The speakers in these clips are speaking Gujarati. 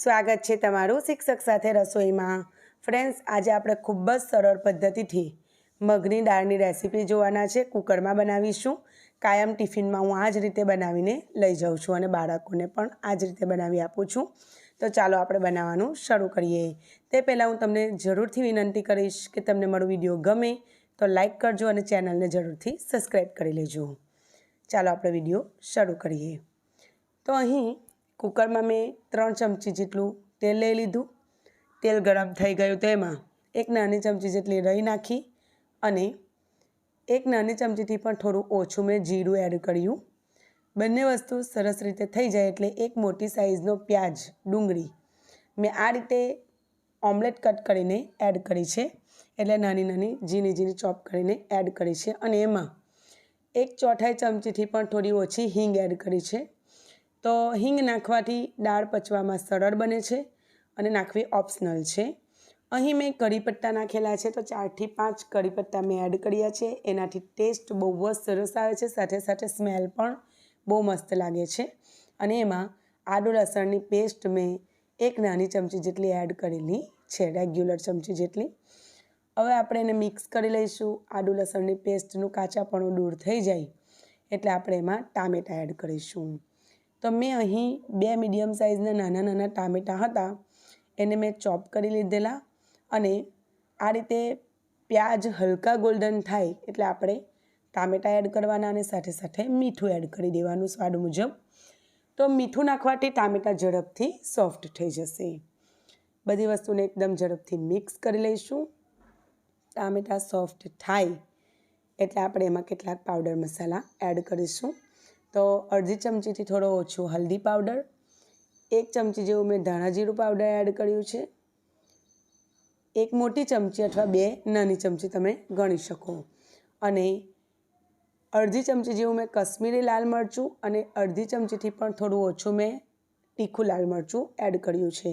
સ્વાગત છે તમારું શિક્ષક સાથે રસોઈમાં. ફ્રેન્ડ્સ, આજે આપણે ખૂબ જ સરળ પદ્ધતિથી મગની દાળની રેસીપી જોવાના છે. કુકરમાં બનાવીશું. કાયમ ટિફિનમાં હું આ જ રીતે બનાવીને લઈ જાઉં છું અને બાળકોને પણ આ જ રીતે બનાવી આપું છું. તો ચાલો આપણે બનાવવાનું શરૂ કરીએ. તે પહેલાં હું તમને જરૂરથી વિનંતી કરીશ કે તમને મારો વીડિયો ગમે તો લાઈક કરજો અને ચેનલને જરૂરથી સબસ્ક્રાઈબ કરી લેજો. ચાલો આપણે વીડિયો શરૂ કરીએ. તો અહીં કુકરમાં મેં ત્રણ ચમચી જેટલું તેલ લઈ લીધું. તેલ ગરમ થઈ ગયું તેમાં એક નાની ચમચી જેટલી રહી નાખી અને એક નાની ચમચીથી પણ થોડું ઓછું મેં જીરું એડ કર્યું. બંને વસ્તુ સરસ રીતે થઈ જાય એટલે એક મોટી સાઇઝનો પ્યાજ, ડુંગળી મેં આ રીતે ઓમલેટ કટ કરીને એડ કરી છે. એટલે નાની નાની ઝીણી ઝીણી ચોપ કરીને એડ કરી છે અને એમાં એક ચોથાઈ ચમચીથી પણ થોડી ઓછી હિંગ એડ કરી છે. તો હિંગ નાખવાથી દાળ પચવામાં સરળ બને છે અને નાખવી ઓપ્શનલ છે. અહીં મેં કઢી નાખેલા છે તો ચારથી પાંચ કઢી મેં એડ કર્યા છે. એનાથી ટેસ્ટ બહુ જ સરસ આવે છે, સાથે સાથે સ્મેલ પણ બહુ મસ્ત લાગે છે. અને એમાં આદુ લસણની પેસ્ટ મેં એક નાની ચમચી જેટલી એડ કરેલી છે રેગ્યુલર ચમચી જેટલી. હવે આપણે એને મિક્સ કરી લઈશું. આદુ લસણની પેસ્ટનું કાચાપણું દૂર થઈ જાય એટલે આપણે એમાં ટામેટાં એડ કરીશું. તો મેં અહીં બે મીડિયમ સાઇઝના નાના નાના ટામેટાં હતા, એને મેં ચોપ કરી લીધેલા અને આ રીતે પ્યાજ હલકા ગોલ્ડન થાય એટલે આપણે ટામેટાં એડ કરવાના અને સાથે સાથે મીઠું એડ કરી દેવાનું સ્વાદ મુજબ. તો મીઠું નાખવાથી ટામેટાં ઝડપથી સોફ્ટ થઈ જશે. બધી વસ્તુને એકદમ ઝડપથી મિક્સ કરી લઈશું. ટામેટાં સોફ્ટ થાય એટલે આપણે એમાં કેટલાક પાવડર મસાલા એડ કરીશું. તો અડધી ચમચીથી થોડો ઓછો હલ્દી પાવડર, એક ચમચી જેવું મેં ધાણા જીરું પાવડર એડ કર્યું છે, એક મોટી ચમચી અથવા બે નાની ચમચી તમે ગણી શકો. અને અડધી ચમચી જેવું મેં કશ્મીરી લાલ મરચું અને અડધી ચમચીથી પણ થોડું ઓછું મેં તીખું લાલ મરચું એડ કર્યું છે.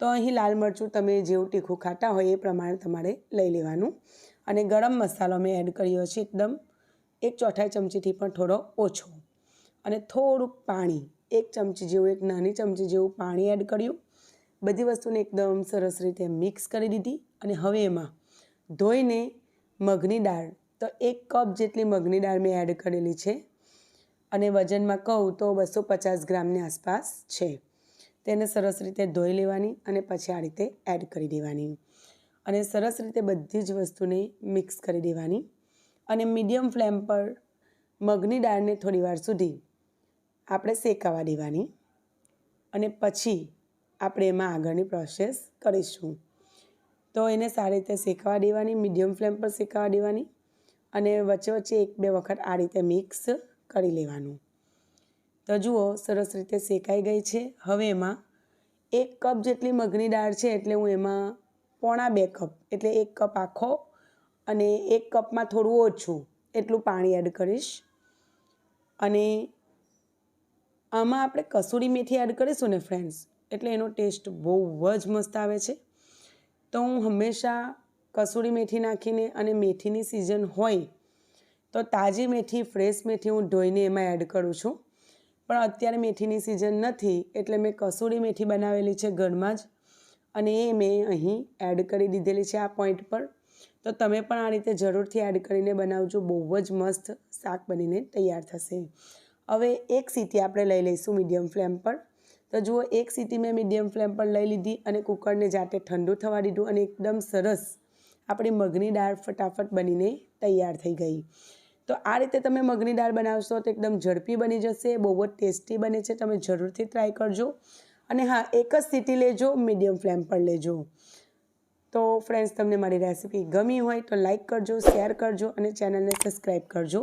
તો અહીં લાલ મરચું તમે જેવું તીખું ખાતા હોય એ પ્રમાણે તમારે લઈ લેવાનું. અને ગરમ મસાલો મેં એડ કર્યો છે એકદમ, એક ચોથાઈ ચમચીથી પણ થોડો ઓછો. અને થોડુંક પાણી, એક ચમચી જેવું, એક નાની ચમચી જેવું પાણી એડ કર્યું. બધી વસ્તુને એકદમ સરસ રીતે મિક્સ કરી દીધી અને હવે એમાં ધોઈને મગની દાળ, તો એક કપ જેટલી મગની દાળ મેં એડ કરેલી છે. અને વજનમાં કહું તો બસો પચાસ ગ્રામની આસપાસ છે. તેને સરસ રીતે ધોઈ લેવાની અને પછી આ રીતે એડ કરી દેવાની. અને સરસ રીતે બધી જ વસ્તુને મિક્સ કરી દેવાની. અને મીડિયમ ફ્લેમ પર મગની દાળને થોડીવાર સુધી આપણે શેકાવા દેવાની અને પછી આપણે એમાં આગળની પ્રોસેસ કરીશું. તો એને સારી રીતે શેકાવા દેવાની મીડિયમ ફ્લેમ પર શેકાવા દેવાની અને વચ્ચે વચ્ચે એક બે વખત આ રીતે મિક્સ કરી લેવાનું. તો જુઓ, સરસ રીતે શેકાઈ ગઈ છે. હવે એમાં એક કપ જેટલી મગની દાળ છે એટલે હું એમાં પોણા બે કપ એટલે એક કપ આખો અને એક કપમાં થોડું ઓછું એટલું પાણી એડ કરીશ. અને આમાં આપણે કસૂરી મેથી એડ કરીશું ને ફ્રેન્ડ્સ એટલે એનો ટેસ્ટ બહુ જ મસ્ત આવે છે. તો હું હંમેશા કસૂરી મેથી નાખીને અને મેથીની સિઝન હોય તો તાજી મેથી ફ્રેશ મેથી હું ધોઈને એમાં એડ કરું છું. પણ અત્યારે મેથીની સિઝન નથી, એટલે મેં કસૂરી મેથી બનાવેલી છે ઘરમાં જ અને એ મેં અહીં એડ કરી દીધેલી છે આ પોઈન્ટ પર. તો તમે પણ આ રીતે જરૂરથી એડ કરીને બનાવજો, બહુ જ મસ્ત શાક બનીને તૈયાર થશે. હવે એક સીટી આપણે લઈ લઈશું મીડિયમ ફ્લેમ પર. તો જુઓ, એક સીટી મેં મીડિયમ ફ્લેમ પર લઈ લીધી અને કુકરને જાતે ઠંડુ થવા દીધું અને એકદમ સરસ આપણી મગની દાળ ફટાફટ બનીને તૈયાર થઈ ગઈ. તો આ રીતે તમે મગની દાળ બનાવશો તો એકદમ ઝડપી બની જશે, બહુ જ ટેસ્ટી બને છે, તમે જરૂરથી ટ્રાય કરજો. અને હા, એક જ સીટી લેજો, મીડિયમ ફ્લેમ પર લેજો. તો ફ્રેન્ડ્સ તમને મારી રેસીપી ગમી હોય તો લાઈક કરજો શેર કરજો અને ચેનલને સબસ્ક્રાઈબ કરજો.